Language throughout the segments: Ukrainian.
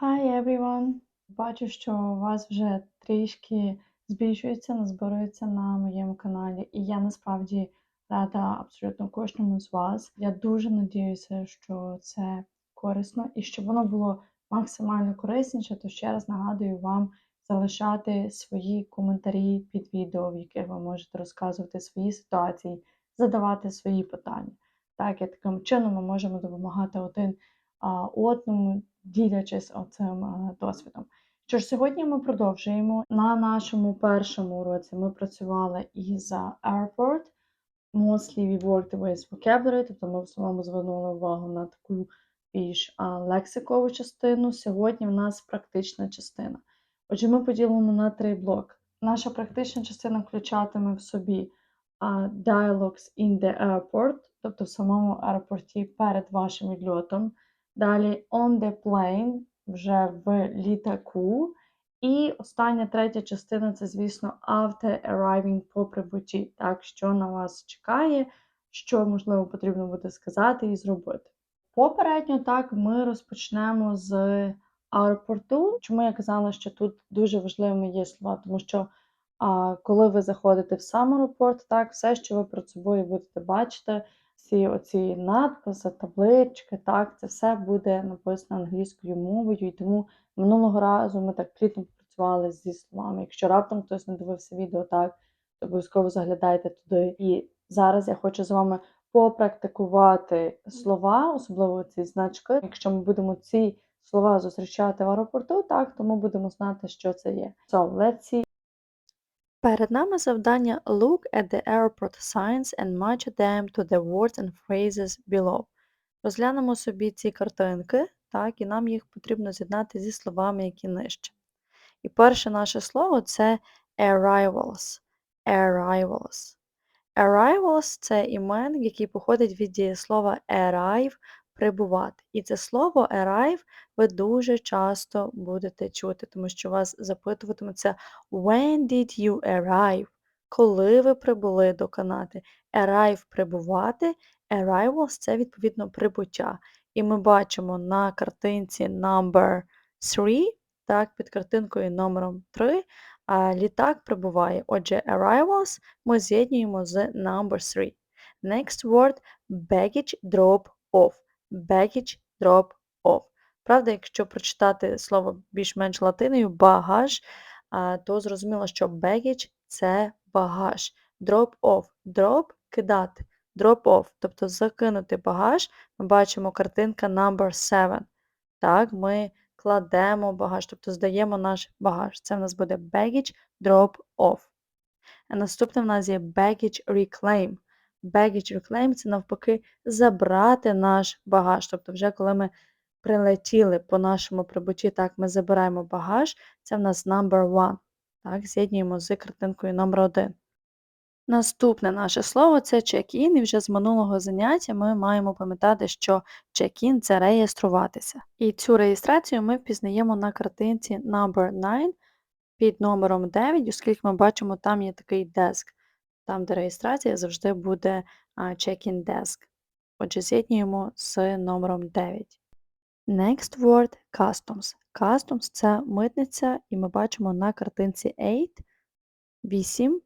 Hi everyone! Бачу, що у вас вже трішки збільшується, назбирується на моєму каналі, і я насправді рада абсолютно кожному з вас. Я дуже надіюся, що це корисно і щоб воно було максимально корисніше, то ще раз нагадую вам залишати свої коментарі під відео, в яких ви можете розказувати свої ситуації, задавати свої питання. Так, і таким чином ми можемо допомагати один одному, ділячись оцим досвідом. Що ж, сьогодні ми продовжуємо. На нашому першому уроці ми працювали із а, airport. Mostly we worked with vocabulary, тобто ми в основному звернули увагу на таку більш лексикову частину. Сьогодні в нас практична частина. Отже, ми поділимо на три блоки. Наша практична частина включатиме в собі dialogues in the airport, тобто в самому аеропорті перед вашим відльотом. Далі on the plane, вже в літаку. І остання третя частина це, звісно, after arriving по прибутті. Так, що на вас чекає, що, можливо, потрібно буде сказати і зробити. Попередньо так ми розпочнемо з аеропорту. Чому я казала, що тут дуже важливими є слова, тому що а, коли ви заходите в сам аеропорт, так, все, що ви перед собою будете бачити, всі оці надписи, таблички, так, це все буде написано англійською мовою, і тому минулого разу ми так плідно попрацювали зі словами. Якщо раптом хтось не дивився відео, так, то обов'язково заглядайте туди. І зараз я хочу з вами попрактикувати слова, особливо ці значки. Якщо ми будемо ці слова зустрічати в аеропорту, так, то ми будемо знати, що це є. So, let's see. Перед нами завдання Look at the airport signs and match them to the words and phrases below. Розглянемо собі ці картинки, так, і нам їх потрібно з'єднати зі словами, які нижче. І перше наше слово це arrivals. Arrivals. Arrivals це імен, який походить від дієслова arrive прибувати. І це слово arrive ви дуже часто будете чути, тому що вас запитуватимуться When did you arrive? Коли ви прибули до Канади? Arrive прибувати, arrivals це відповідно прибуття. І ми бачимо на картинці number 3, так, під картинкою номером 3, а літак прибуває. Отже, arrivals ми з'єднуємо з number 3. Next word baggage drop off. Baggage drop off. Правда, якщо прочитати слово більш-менш латиною багаж, то зрозуміло, що baggage – це багаж. Drop off. Drop – кидати. Drop off, тобто закинути багаж. Ми бачимо картинка number 7. Так, ми кладемо багаж, тобто здаємо наш багаж. Це в нас буде baggage drop off. А наступне в нас є baggage reclaim. Baggage reclaim – це навпаки забрати наш багаж. Тобто, вже коли ми прилетіли по нашому прибутті, так, ми забираємо багаж, це в нас number one. Так, з'єднуємо з картинкою номер 1. Наступне наше слово це check-in, і вже з минулого заняття ми маємо пам'ятати, що check-in – це реєструватися. І цю реєстрацію ми впізнаємо на картинці number 9 під номером 9, оскільки ми бачимо, там є такий деск. Там, де реєстрація, завжди буде check-in desk. Отже, з'єднуємо з номером 9. Next word customs. Customs це митниця, і ми бачимо на картинці 8, 8,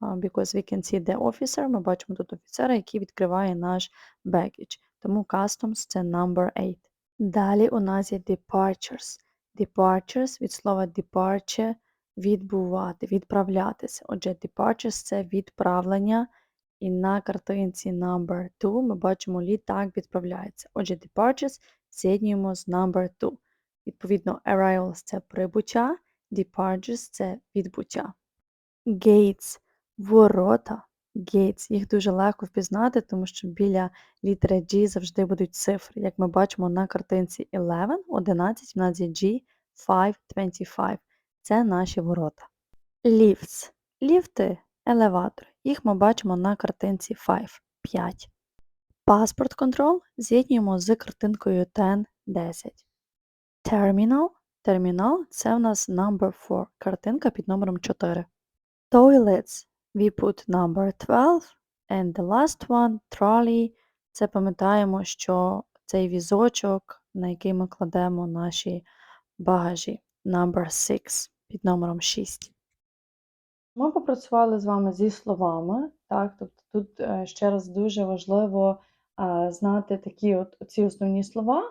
because we can see the officer. Ми бачимо тут офіцера, який відкриває наш baggage. Тому customs це number 8. Далі у нас є departures. Departures від слова departure відбувати, відправлятися. Отже, departures – це відправлення. І на картинці number 2 ми бачимо літак відправляється. Отже, departures з'єднуємо з number 2. Відповідно, arrivals – це прибуття, departures – це відбуття. Gates – ворота. Gates. Їх дуже легко впізнати, тому що біля літери G завжди будуть цифри. Як ми бачимо на картинці 11, 11, в нас є G, 5, 25. Це наші ворота. Lifts. Ліфти, елеватори. Їх ми бачимо на картинці 5. 5. Passport Control з'єднуємо з картинкою 10, 10. Terminal. Термінал це в нас number 4. Картинка під номером 4. Toilets. We put number 12. And the last one trolley. Це пам'ятаємо, що цей візочок, на який ми кладемо наші багажі. Number 6 під номером 6. Ми попрацювали з вами зі словами, так, тобто тут е, ще раз дуже важливо е, знати такі от ці основні слова,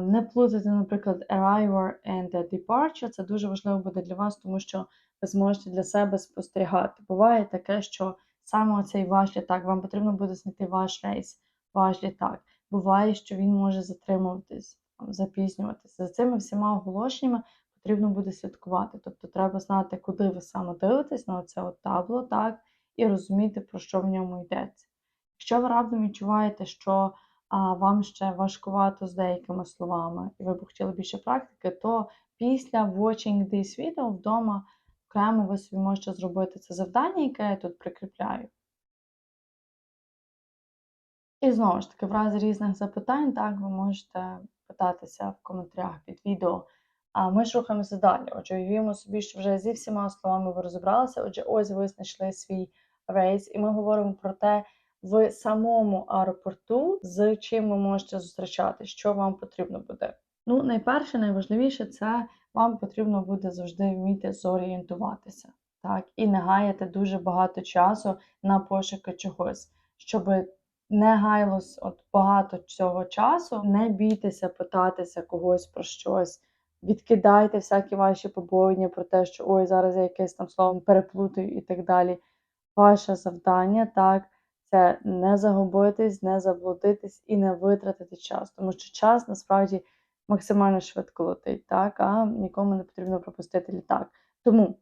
не плутати, наприклад, arrival and departure. Це дуже важливо буде для вас, тому що ви зможете для себе спостерігати. Буває таке, що саме оцей ваш літак, вам потрібно буде знайти ваш рейс, ваш літак. Буває, що він може затримуватись, запізнюватися. За цими всіма оголошеннями потрібно буде слідкувати. Тобто треба знати, куди ви саме дивитесь на оце от табло, так, і розуміти, про що в ньому йдеться. Якщо ви раптом відчуваєте, що а, вам ще важкувато з деякими словами, і ви б хотіли більше практики, то після watching this video вдома окремо ви собі можете зробити це завдання, яке я тут прикріпляю. І знову ж таки, в разі різних запитань, так, ви можете питатися в коментарях під відео. А ми ж рухаємося далі. Отже, уявімо собі, що вже зі всіма словами ви розібралися. Отже, ось ви знайшли свій рейс, і ми говоримо про те, в самому аеропорту, з чим ви можете зустрічати, що вам потрібно буде. Ну, найперше, найважливіше, це вам потрібно буде завжди вміти зорієнтуватися, так, і не гаяти дуже багато часу на пошуки чогось, щоб не гайлось от багато цього часу, не бійтеся питатися когось про щось. Відкидайте всякі ваші побоювання про те, що ой, зараз я якесь там слово переплутаю і так далі. Ваше завдання так, це не загубитись, не заблудитись і не витратити час, тому що час насправді максимально швидко летить, так, а нікому не потрібно пропустити літак. Тому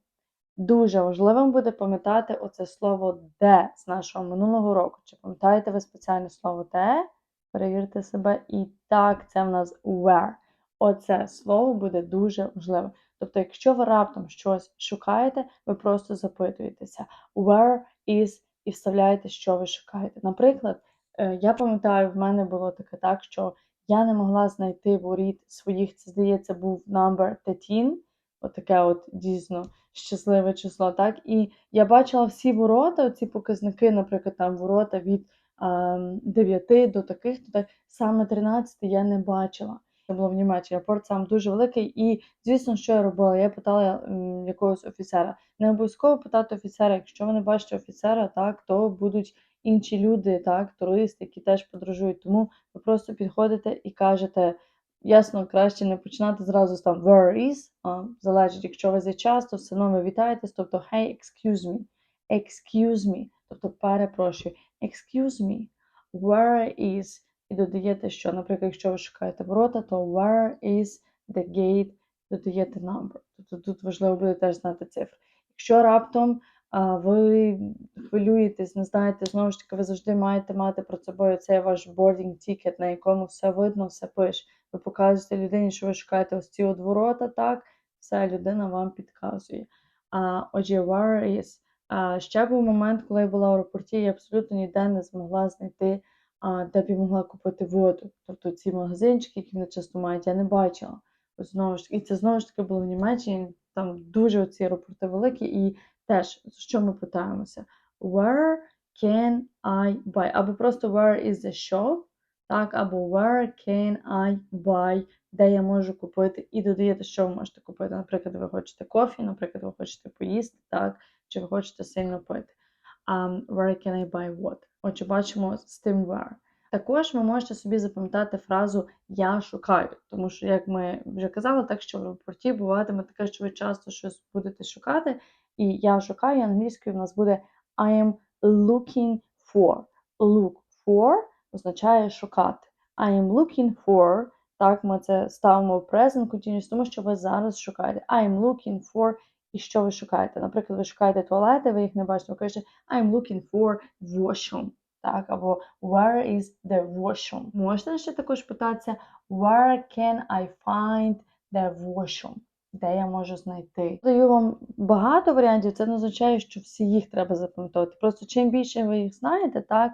дуже важливим буде пам'ятати оце слово де з нашого минулого року. Чи пам'ятаєте ви спеціальне слово де? Перевірте себе. І так, це в нас where. Оце слово буде дуже важливе. Тобто, якщо ви раптом щось шукаєте, ви просто запитуєтеся where is і вставляєте, що ви шукаєте. Наприклад, е, я пам'ятаю, в мене було таке так, що я не могла знайти воріт своїх, це здається, був number 13, отаке от дійсно щасливе число. так, І я бачила всі ворота, ці показники, наприклад, там ворота від ем, 9 до таких, то так, саме 13 я не бачила. Це було в Німеччині. Аеропорт сам дуже великий, і звісно, що я робила? Я питала якогось офіцера. Не обов'язково питати офіцера. Якщо ви не бачите офіцера, так то будуть інші люди, так, туристи, які теж подорожують. Тому ви просто підходите і кажете. Ясно, краще не починати зразу з там where is, а, залежить, якщо ви за час, то все одно ви вітаєтесь, тобто hey, excuse me, excuse me, тобто перепрошую, excuse me, where is, і додаєте, що, наприклад, якщо ви шукаєте ворота, то where is the gate, додаєте number. Тобто тут важливо буде теж знати цифри. Якщо раптом а, ви хвилюєтесь, не знаєте, знову ж таки, ви завжди маєте мати перед собою цей ваш boarding ticket, на якому все видно, все пише. Ви показуєте людині, що ви шукаєте ось ці от ворота, так, все, людина вам підказує. А, Отже, where is. А, Ще був момент, коли я була в аеропорті, я абсолютно ніде не змогла знайти, де б я могла купити воду. Тобто ці магазинчики, які вони часто мають, я не бачила. Ось знову ж таки, і це знову ж таки було в Німеччині, там дуже ці аеропорти великі, і теж, що ми питаємося? Where can I buy? Або просто where is the shop, так, або where can I buy, де я можу купити, і додаєте, що ви можете купити. Наприклад, ви хочете кофі, наприклад, ви хочете поїсти, так, чи ви хочете сильно пити. Um, where can I buy what? Отже, бачимо тим where. Також ви можете собі запам'ятати фразу Я шукаю, тому що, як ми вже казали, так що в аеропорті буватиме таке, що ви часто щось будете шукати, і я шукаю англійською в нас буде I am looking for. Look for означає шукати. I am looking for. Так, ми це ставимо в present continuous, тому що ви зараз шукаєте. I am looking for. І що ви шукаєте? Наприклад, ви шукаєте туалети, ви їх не бачите, ви кажете I am looking for washroom. Так, або Where is the washroom? Можна ще також питатися Where can I find the washroom? Де я можу знайти? Даю вам багато варіантів, це не означає, що всі їх треба запам'ятовувати. Просто чим більше ви їх знаєте, так,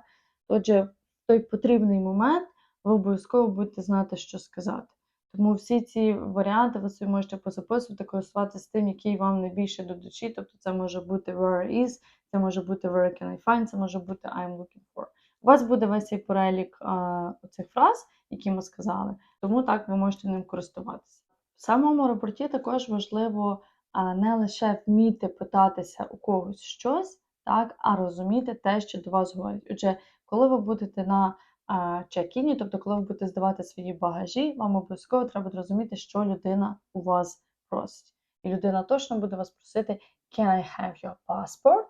отже, в той потрібний момент ви обов'язково будете знати, що сказати. Тому всі ці варіанти ви собі можете позаписувати, користуватися тим, який вам найбільше до душі. Тобто це може бути where is, це може бути where can I find, це може бути I'm looking for. У вас буде весь цей перелік а, цих фраз, які ми сказали, тому так ви можете ним користуватися. В самому аеропорті також важливо а, не лише вміти питатися у когось щось, так, а розуміти те, що до вас говорять. Отже, коли ви будете на чек-іні, тобто коли ви будете здавати свої багажі, вам обов'язково треба буде розуміти, що людина у вас просить. І людина точно буде вас просити Can I have your passport?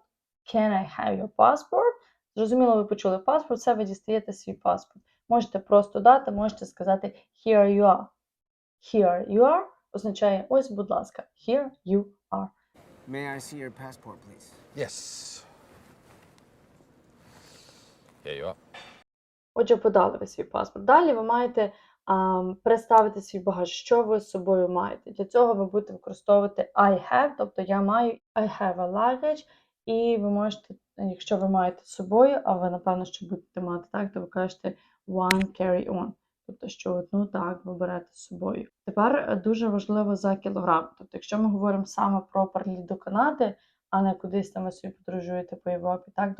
Can I have your passport? Зрозуміло, ви почули паспорт, це ви дістаєте свій паспорт. Можете просто дати, можете сказати Here you are. Here you are означає ось, будь ласка, here you are. May I see your passport, please? Yes. Here you are. Отже, подали ви свій паспорт. Далі ви маєте ам, представити свій багаж, що ви з собою маєте. Для цього ви будете використовувати I have, тобто я маю I have a luggage, і ви можете, якщо ви маєте з собою, а ви напевно що будете мати так, то ви кажете one carry on. Тобто, що одну так ви берете з собою. Тепер е, дуже важливо за кілограм. Тобто, якщо ми говоримо саме про переліт до Канади, а не кудись там ви собі подорожуєте по Європі, так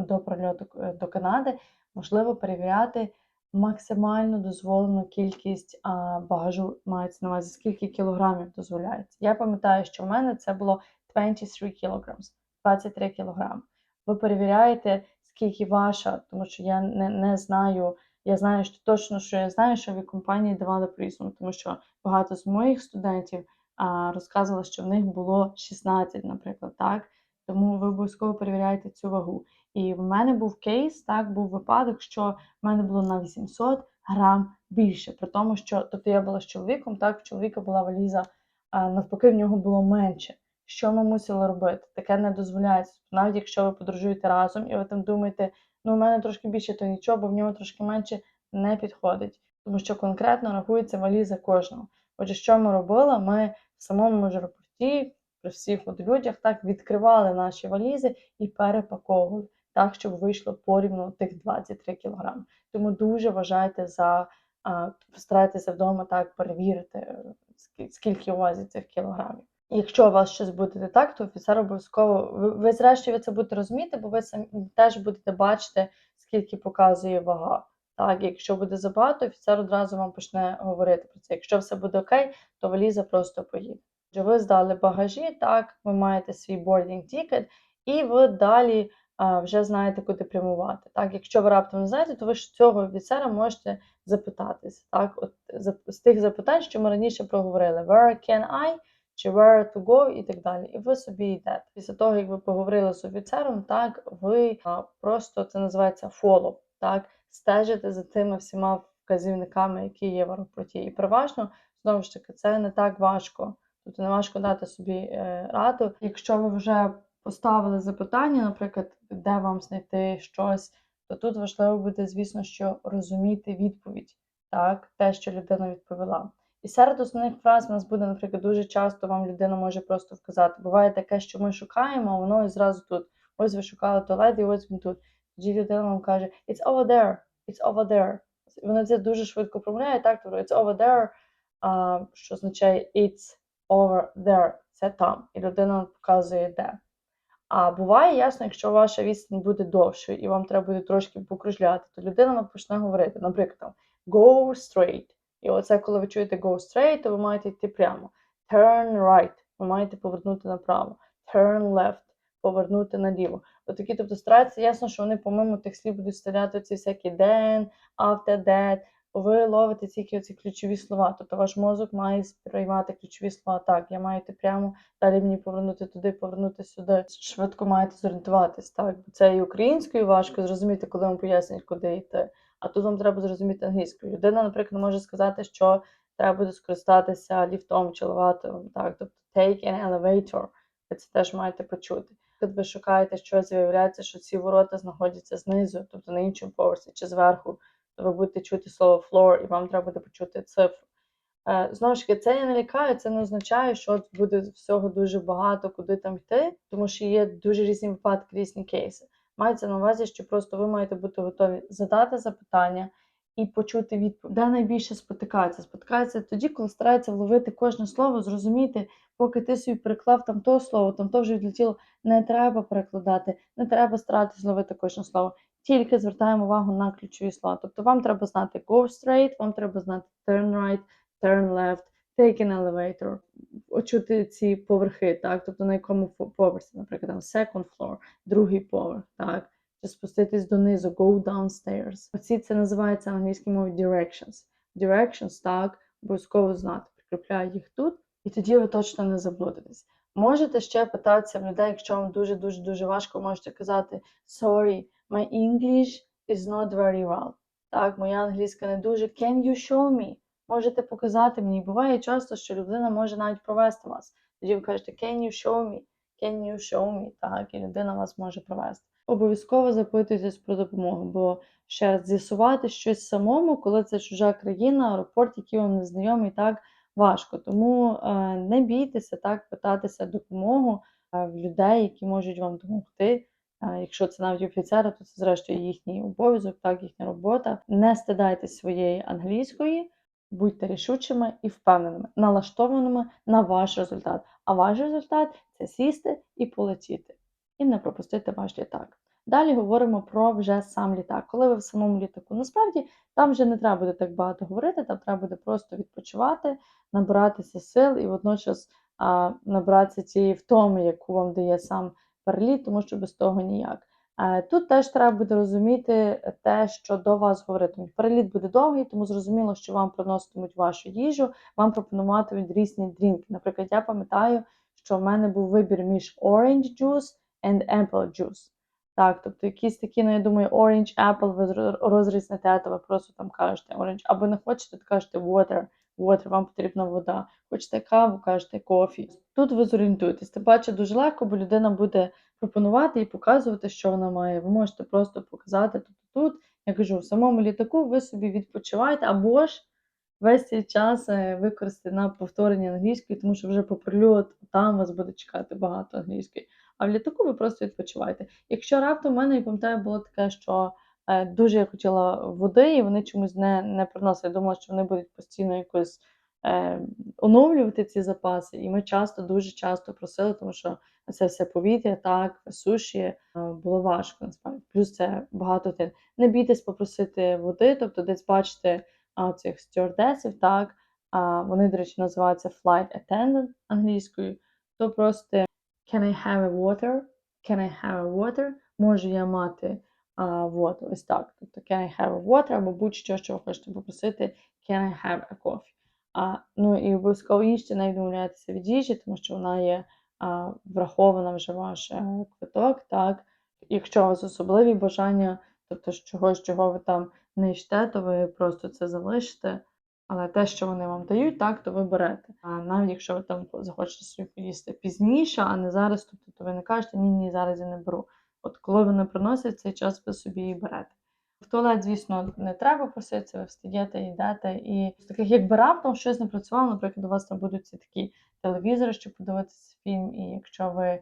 до, прильоту е, до Канади, можливо перевіряти максимально дозволену кількість багажу, мається на увазі, скільки кілограмів дозволяється. Я пам'ятаю, що в мене це було 23 kilograms, 23 кілограми. Ви перевіряєте, скільки ваша, тому що я не, не знаю. Я знаю, що точно, що я знаю, що в компанії давали по-різному, тому що багато з моїх студентів а, розказували, що в них було 16, наприклад, так. Тому ви обов'язково перевіряєте цю вагу. І в мене був кейс, так, був випадок, що в мене було на 800 грам більше. При тому, що тобто я була з чоловіком, так, в чоловіка була валіза, а навпаки, в нього було менше. Що ми мусили робити? Таке не дозволяється. Навіть якщо ви подорожуєте разом і ви там думаєте, ну, у мене трошки більше, то нічого, бо в нього трошки менше не підходить. Тому що конкретно рахується валіза кожного. Отже, що ми робили? Ми в самому аеропорті, при всіх от людях, так відкривали наші валізи і перепаковували так, щоб вийшло порівну тих 23 кг. Тому дуже вважайте за старайтеся вдома так перевірити, скільки у вас цих кілограмів. Якщо у вас щось буде не так, то офіцер обов'язково ви, ви зрештою ви це будете розуміти, бо ви самі теж будете бачити, скільки показує вага. Так, якщо буде забагато, офіцер одразу вам почне говорити про це. Якщо все буде окей, то валіза просто поїде. Отже, ви здали багажі, так, ви маєте свій boarding ticket, і ви далі вже знаєте, куди прямувати. Так, якщо ви раптом не знаєте, то ви ж цього офіцера можете запитатись. Так, от з тих запитань, що ми раніше проговорили: Where can I? Чи where to go і так далі. І ви собі йдете. Після того, як ви поговорили з офіцером, так ви а, просто це називається follow, так, стежите за тими всіма вказівниками, які є в аеропорті. І переважно, знову ж таки, це не так важко. Тобто не важко дати собі е, раду. Якщо ви вже поставили запитання, наприклад, де вам знайти щось, то тут важливо буде, звісно, що розуміти відповідь, так, те, що людина відповіла. І серед основних фраз в нас буде, наприклад, дуже часто вам людина може просто вказати. Буває таке, що ми шукаємо, а воно і зразу тут. Ось ви шукали туалет, і ось він тут. Тоді людина вам каже It's over there, it's over there. Вони це дуже швидко промовляють, так, тобто it's over there, що означає it's over there, це там. І людина показує де. А буває ясно, якщо ваша відстань буде довшою і вам треба буде трошки покружляти, то людина вам почне говорити, наприклад, там, go straight. І оце, коли ви чуєте go straight, то ви маєте йти прямо. Turn right, ви маєте повернути направо. Turn left, повернути наліво. Отакі, тобто стараються, ясно, що вони помимо тих слів будуть стріляти ці всякі then, after that, ви ловите тільки оці ключові слова. Тобто ваш мозок має сприймати ключові слова. Так, я маю йти прямо, далі мені повернути туди, повернути сюди. Швидко маєте зорієнтуватись. Так, бо це і українською важко зрозуміти, коли вам пояснюють, куди йти. А тут вам треба зрозуміти англійською. Людина, наприклад, може сказати, що треба буде скористатися ліфтом чи елеватором. Так, тобто take an elevator. Ви це теж маєте почути. Коли ви шукаєте щось, виявляється, що ці ворота знаходяться знизу, тобто на іншому поверсі чи зверху, ви будете чути слово floor, і вам треба буде почути цифру. Е, Знову ж таки, це я не лякаю, це не означає, що буде всього дуже багато, куди там йти, тому що є дуже різні випадки, різні кейси. Мається на увазі, що просто ви маєте бути готові задати запитання і почути відповідь. Де найбільше спотикаються? Спотикаються тоді, коли стараються вловити кожне слово, зрозуміти, поки ти собі переклав там то слово, там то вже відлетіло. Не треба перекладати, не треба старатися зловити кожне слово. Тільки звертаємо увагу на ключові слова. Тобто вам треба знати go straight, вам треба знати turn right, turn left, take an elevator, очути ці поверхи, так, тобто на якому поверсі, наприклад, там second floor, другий поверх, так, чи спуститись донизу, go downstairs. Оці це називається на англійській мові directions. Directions, так, обов'язково знати, прикріпляю їх тут, і тоді ви точно не заблудитесь. Можете ще питатися в людей, якщо вам дуже дуже дуже важко, можете казати sorry, my English is not very well. Так, моя англійська не дуже. Can you show me? Можете показати мені. Буває часто, що людина може навіть провести вас. Тоді ви кажете can you show me? Can you show me? Так, і людина вас може провести. Обов'язково запитуйтесь про допомогу, бо ще раз з'ясувати щось самому, коли це чужа країна, аеропорт, який вам не знайомий, так важко. Тому е, не бійтеся так питатися допомогу е, в людей, які можуть вам допомогти. Якщо це навіть офіцери, то це зрештою їхній обов'язок, так їхня робота. Не стидайтесь своєї англійської, будьте рішучими і впевненими, налаштованими на ваш результат. А ваш результат це сісти і полетіти, і не пропустити ваш літак. Далі говоримо про вже сам літак. Коли ви в самому літаку, насправді там вже не треба буде так багато говорити, там треба буде просто відпочивати, набиратися сил і водночас а, набратися цієї втоми, яку вам дає сам переліт, тому що без того ніяк. Е, Тут теж треба буде розуміти те, що до вас говоритимуть. Переліт буде довгий, тому зрозуміло, що вам приноситимуть вашу їжу, вам пропонуватимуть різні дрінки. Наприклад, я пам'ятаю, що в мене був вибір між orange juice and apple juice. Так, тобто якісь такі, ну я думаю, orange, apple, ви розрізнете, то ви просто там кажете orange. Або не хочете, то кажете water, water, вам потрібна вода. Хочете каву, кажете кофі. Тут ви зорієнтуєтесь. Тим паче дуже легко, бо людина буде пропонувати і показувати, що вона має. Ви можете просто показати тут тут. Я кажу, в самому літаку ви собі відпочиваєте, або ж весь цей час е, використати на повторення англійської, тому що вже по прильоту там вас буде чекати багато англійської. А в літаку ви просто відпочиваєте. Якщо раптом в мене, я пам'ятаю, було таке, що дуже я хотіла води, і вони чомусь не, не приносили. Я думала, що вони будуть постійно якось е, оновлювати ці запаси. І ми часто, дуже часто просили, тому що це все повітря, так, суші е, було важко насправді. Плюс це багато тин. Не бійтесь попросити води, тобто десь бачите а, цих стюардесів, так, а, вони, до речі, називаються flight attendant англійською, то просто can I have a water? Can I have a water? Можу я мати а, воду, ось так. Тобто can I have a water або будь-що, що ви хочете попросити, can I have a coffee? А, ну і обов'язково їжте, не відмовляйтеся від їжі, тому що вона є а, врахована вже ваш е, квиток, так. Якщо у вас особливі бажання, тобто чогось, чого ви там не йште, то ви просто це залишите. Але те, що вони вам дають, так, то ви берете. А навіть якщо ви там захочете собі поїсти пізніше, а не зараз, тобто то ви не кажете, ні, ні, зараз я не беру. От коли вони приносять цей час, ви собі і берете. В туалет, звісно, не треба проситися, ви встаєте, йдете. І таких, якби раптом щось не працювало, наприклад, у вас там будуть ці такі телевізори, щоб подивитися фільм, і якщо ви е,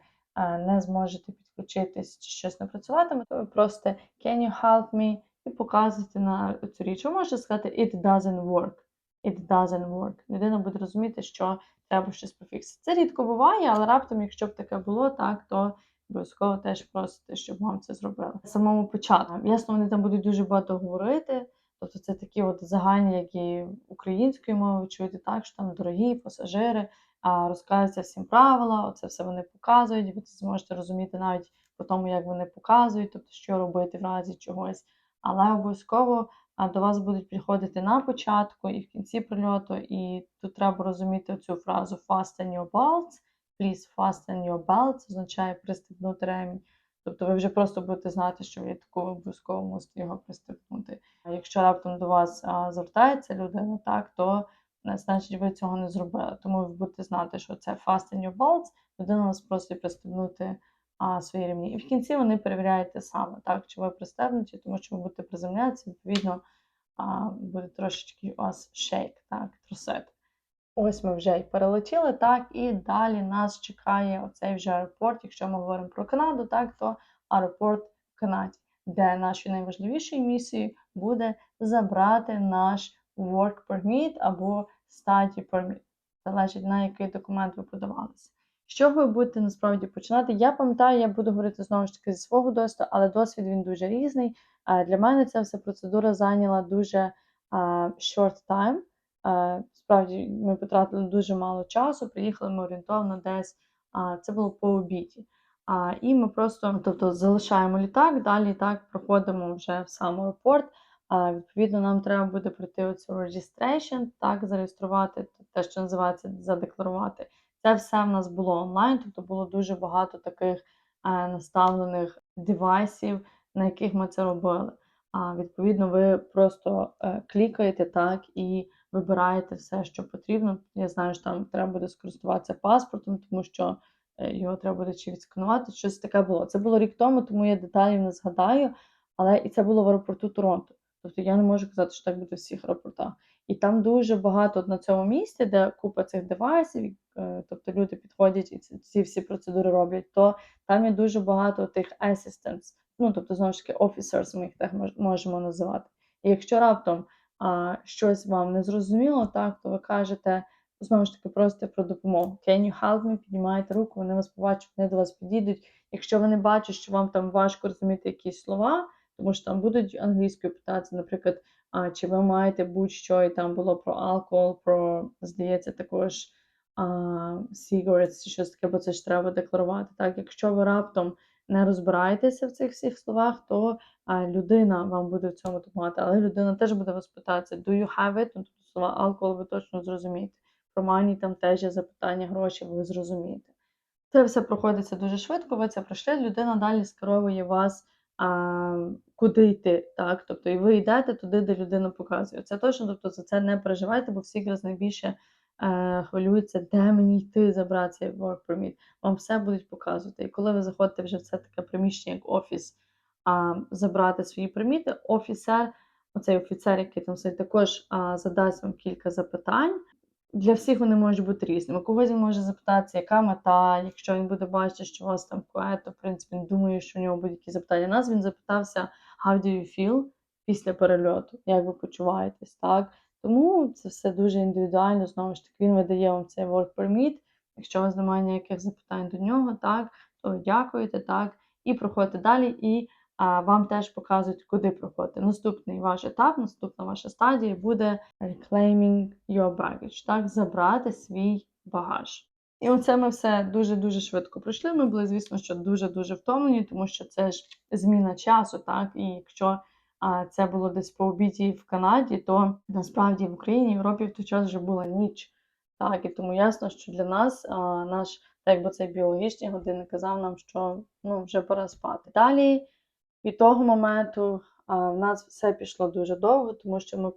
не зможете підключитись чи щось не працюватиме, то ви просто can you help me і показуєте на цю річ. Ви можете сказати it doesn't work. It doesn't work. Людина буде розуміти, що треба щось пофіксити. Це рідко буває, але раптом, якщо б таке було, так то обов'язково теж просите, щоб вам це зробили. Самому початку. Ясно, вони там будуть дуже багато говорити. Тобто це такі от загальні, які українською мовою чуєте так, що там дорогі пасажири, а розказуються всім правила, оце все вони показують, ви це зможете розуміти навіть по тому, як вони показують, тобто що робити в разі чогось. Але обов'язково до вас будуть приходити на початку і в кінці прильоту, і тут треба розуміти цю фразу fasten your belts, please fasten your belts, означає пристебнути ремінь. Тобто ви вже просто будете знати, що в літаку ви обов'язково мусите його пристебнути. Якщо раптом до вас звертається людина, так, то е, значить ви цього не зробили. Тому ви будете знати, що це fasten your belts, людина вас просить пристебнути а, свої ремні. І в кінці вони перевіряють те саме, так, чи ви пристебнуті, тому що ви будете приземлятися, відповідно, а, буде трошечки у вас шейк, так, трусет. Ось ми вже й перелетіли, так, і далі нас чекає оцей вже аеропорт. Якщо ми говоримо про Канаду, так, то аеропорт в Канаді, де нашою найважливішою місією буде забрати наш work permit або study permit. Залежить на який документ ви подавалися. Що ви будете насправді починати? Я пам'ятаю, я буду говорити знову ж таки зі свого досвіду, але досвід він дуже різний. Е, Для мене ця вся процедура зайняла дуже е, short time. Е, Справді ми потратили дуже мало часу, приїхали ми орієнтовно десь, це було по обіді. І ми просто тобто, залишаємо літак, далі так проходимо вже в сам аеропорт. Відповідно, нам треба буде пройти оцю registration, так, зареєструвати те, що називається задекларувати. Це все в нас було онлайн, тобто було дуже багато таких е, наставлених девайсів, на яких ми це робили. А відповідно, ви просто е, клікаєте так і вибираєте все, що потрібно. Я знаю, що там треба буде скористуватися паспортом, тому що е, його треба буде чи відсканувати. Щось таке було. Це було рік тому, тому я деталів не згадаю, але і це було в аеропорту Торонто. Тобто я не можу казати, що так буде в всіх аеропортах. І там дуже багато на цьому місці, де купа цих девайсів, е, тобто люди підходять і ці, всі процедури роблять, то там є дуже багато тих assistants, ну тобто знову ж таки officers, ми їх так мож- можемо називати. І якщо раптом а, щось вам не зрозуміло, так, то ви кажете, знову ж таки, просите про допомогу. Can you help me? Піднімаєте руку, вони вас побачать, вони до вас підійдуть. Якщо вони бачать, що вам там важко розуміти якісь слова, тому що там будуть англійською питатися, наприклад, а, чи ви маєте будь-що, і там було про алкоголь, про, здається, також а, cigarettes, щось таке, бо це ж треба декларувати. Так, якщо ви раптом не розбираєтеся в цих всіх словах, то людина вам буде в цьому допомагати, але людина теж буде вас питатися, do you have it? Ну, тобто слова алкоголь ви точно зрозумієте. Про мані там теж є запитання, гроші, ви зрозумієте. Це все проходиться дуже швидко, ви це пройшли, людина далі скеровує вас, куди йти. Так? Тобто, і ви йдете туди, де людина показує. Це точно, тобто за це не переживайте, бо всі якраз найбільше е, хвилюються, де мені йти забрати цей work permit. Вам все будуть показувати. І коли ви заходите вже в це таке приміщення, як офіс, а, забрати свої приміти, офіцер, оцей офіцер, який там сидить, також а, задасть вам кілька запитань. Для всіх вони можуть бути різними. Когось він може запитатися, яка мета, якщо він буде бачити, що у вас там кует, то в принципі він думає, що у нього будуть якісь запитання. Нас він запитався, how do you feel після перельоту, як ви почуваєтесь, так? Тому це все дуже індивідуально. Знову ж таки, він видає вам цей work permit. Якщо у вас немає ніяких запитань до нього, так, то дякуєте, так, і проходите далі, і а, вам теж показують, куди проходити. Наступний ваш етап, наступна ваша стадія буде reclaiming your baggage, так, забрати свій багаж. І оце ми все дуже-дуже швидко пройшли. Ми були, звісно, що дуже-дуже втомлені, тому що це ж зміна часу, так, і якщо а, це було десь по обіді в Канаді, то насправді в Україні, в Європі в той час вже була ніч. Так, і тому ясно, що для нас а, наш, так якби цей біологічний годинник казав нам, що ну, вже пора спати. Далі від того моменту а, в нас все пішло дуже довго, тому що ми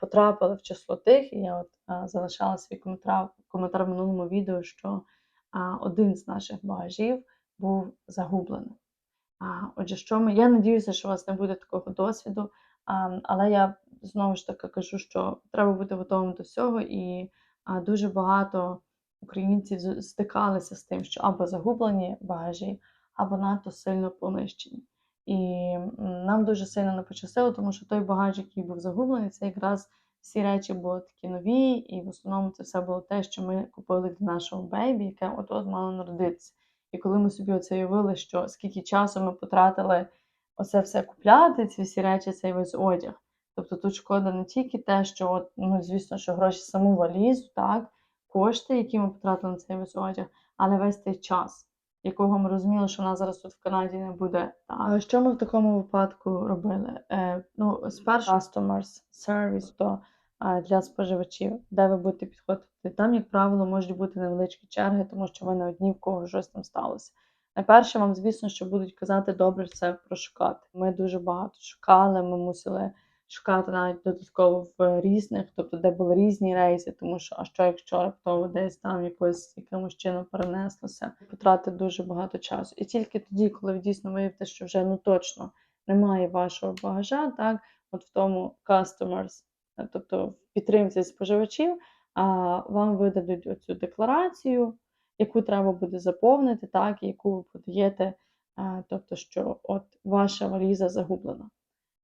потрапили в число тих, і я от а, залишала свій коментар, коментар в минулому відео, що а, один з наших багажів був загублений. А, отже, що ми, я надіюся, що у вас не буде такого досвіду, а, але я знову ж таки кажу, що треба бути готовим до всього, і а, дуже багато українців стикалися з тим, що або загублені багажі, або надто сильно понищені. І нам дуже сильно не пощастило, тому що той багаж, який був загублений, це якраз всі речі були такі нові, і в основному це все було те, що ми купили для нашого бейбі, яке от-от мало народитися. І коли ми собі оце уявили, що скільки часу ми потратили оце все купляти, ці всі речі, цей весь одяг. Тобто тут шкода не тільки те, що, от, ну, звісно, що гроші саму валізу, так, кошти, які ми потратили на цей весь одяг, але весь цей час, якого ми розуміли, що в нас зараз тут в Канаді не буде. А що ми в такому випадку робили? Е, ну, спершу customers service, то для споживачів, де ви будете підходити. Там, як правило, можуть бути невеличкі черги, тому що ви не одні, в кого щось там сталося. Найперше, вам, звісно, що будуть казати добре це прошукати. Ми дуже багато шукали, ми мусили шукати навіть додатково в різних, тобто де були різні рейси, тому що а що якщо раптово десь там якось якимось чином перенеслося, потратити дуже багато часу. І тільки тоді, коли ви дійсно виявите, що вже ну точно немає вашого багажа, так, от в тому customers, тобто в підтримці споживачів, вам видадуть оцю декларацію, яку треба буде заповнити, так, і яку ви подаєте, тобто, що от ваша валіза загублена.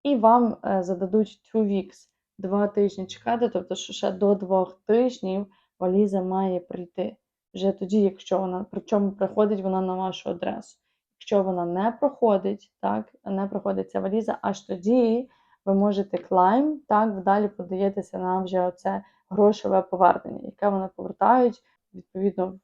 І вам е, зададуть two weeks, два тижні чекати, тобто, що ще до двох тижнів валіза має прийти. Вже тоді, якщо вона, причому приходить вона на вашу адресу. Якщо вона не проходить, так, не проходить ця валіза, аж тоді ви можете climb, так, ви далі подаєтеся на вже оце грошове повернення, яке вони повертають відповідно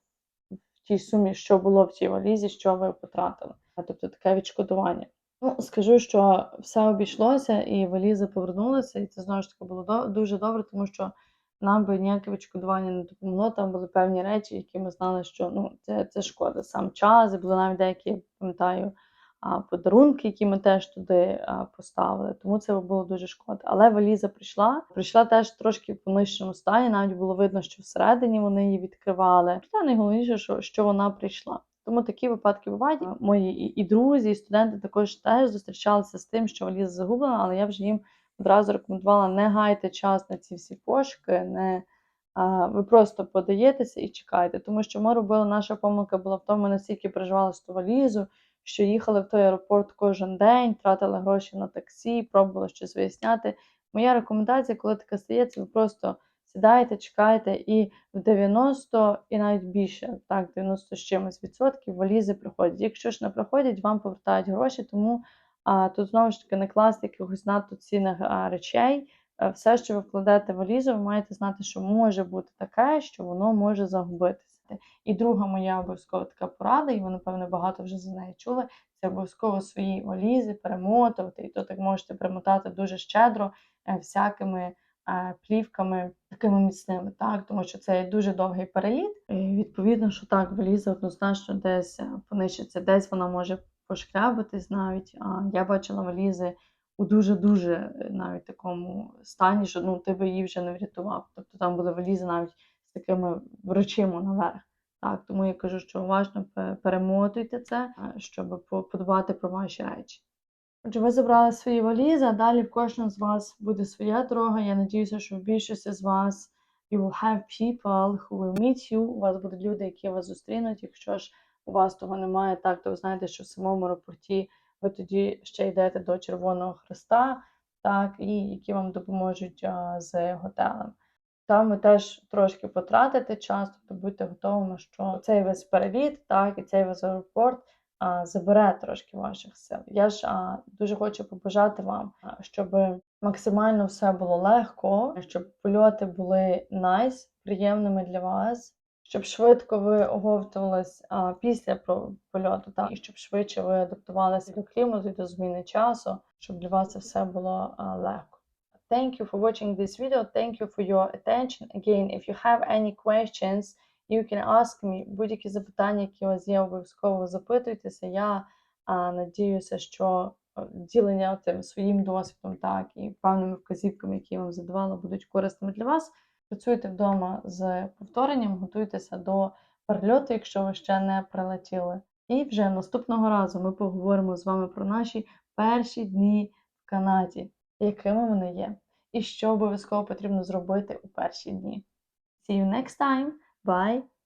в тій сумі, що було в тій валізі, що ви потратили. Тобто таке відшкодування. Ну, скажу, що все обійшлося, і валіза повернулася, і це знову ж таки було дуже добре, тому що нам би ніяке відшкодування не допомогло. Там були певні речі, які ми знали, що ну це, це шкода. Сам час, і були навіть деякі, пам'ятаю, подарунки, які ми теж туди поставили. Тому це було дуже шкода. Але валіза прийшла. Прийшла теж трошки в понищеному стані. Навіть було видно, що всередині вони її відкривали. Та найголовніше, що, що вона прийшла. Тому такі випадки бувають. Мої і, і друзі, і студенти також теж зустрічалися з тим, що валіза загублена, але я вже їм одразу рекомендувала не гайте час на ці всі пошуки, не ви просто подаєтеся і чекайте. Тому що ми робили, наша помилка була в тому, ми настільки переживали з ту валізу, що їхали в той аеропорт кожен день, тратили гроші на таксі, пробували щось виясняти. Моя рекомендація, коли таке стається, ви просто сідаєте, чекаєте, і в 90 і навіть більше, так, 90 з чимось відсотків валізи приходять. Якщо ж не приходять, вам повертають гроші, тому а, тут знову ж таки не класти якихось надто цінних а, речей. Е, Все, що ви вкладете в валізу, ви маєте знати, що може бути таке, що воно може загубитися. І друга моя обов'язкова така порада, і ви, напевно, багато вже за неї чули. Це обов'язково свої валізи перемотувати, і то так можете перемотати дуже щедро е, всякими е, плівками такими міцними, так, тому що це дуже довгий переліт. І відповідно, що так, валіза однозначно десь е, понищиться, десь вона може пошкрябатись навіть. А я бачила валізи у дуже-дуже навіть такому стані, що ну, ти би її вже не врятував. Тобто там були валізи навіть з такими вручима наверх. Так, тому я кажу, що уважно перемотуйте це, е, щоб подбати про ваші речі. Отже, ви забрали свої валізи, а далі в кожного з вас буде своя дорога. Я надіюся, що в більшості з вас you will have people who will meet you. У вас будуть люди, які вас зустрінуть. Якщо ж у вас того немає, так, то ви знаєте, що в самому аеропорті ви тоді ще йдете до Червоного Хреста, так, і які вам допоможуть з готелем. Там ви теж трошки потратите час, тобто будьте готовими, що цей весь переліт, так, і цей весь аеропорт а, забере трошки ваших сил. Я ж а, дуже хочу побажати вам, щоб максимально все було легко, щоб польоти були найс, приємними для вас, щоб швидко ви оговтувались а, після польоту, так, і щоб швидше ви адаптувалися до клімату і до зміни часу, щоб для вас це все було а, легко. Thank you for watching this video. Thank you for your attention. Again, if you have any questions, you can ask me. Будь-які запитання, які у вас є, обов'язково запитуйтеся. Я а, надіюся, що е, ділення тим своїм досвідом, так, і певними вказівками, які я вам задавала, будуть корисними для вас. Працюйте вдома з повторенням, готуйтеся до перельоту, якщо ви ще не прилетіли. І вже наступного разу ми поговоримо з вами про наші перші дні в Канаді, якими вони є, і що обов'язково потрібно зробити у перші дні. See you next time. Bye!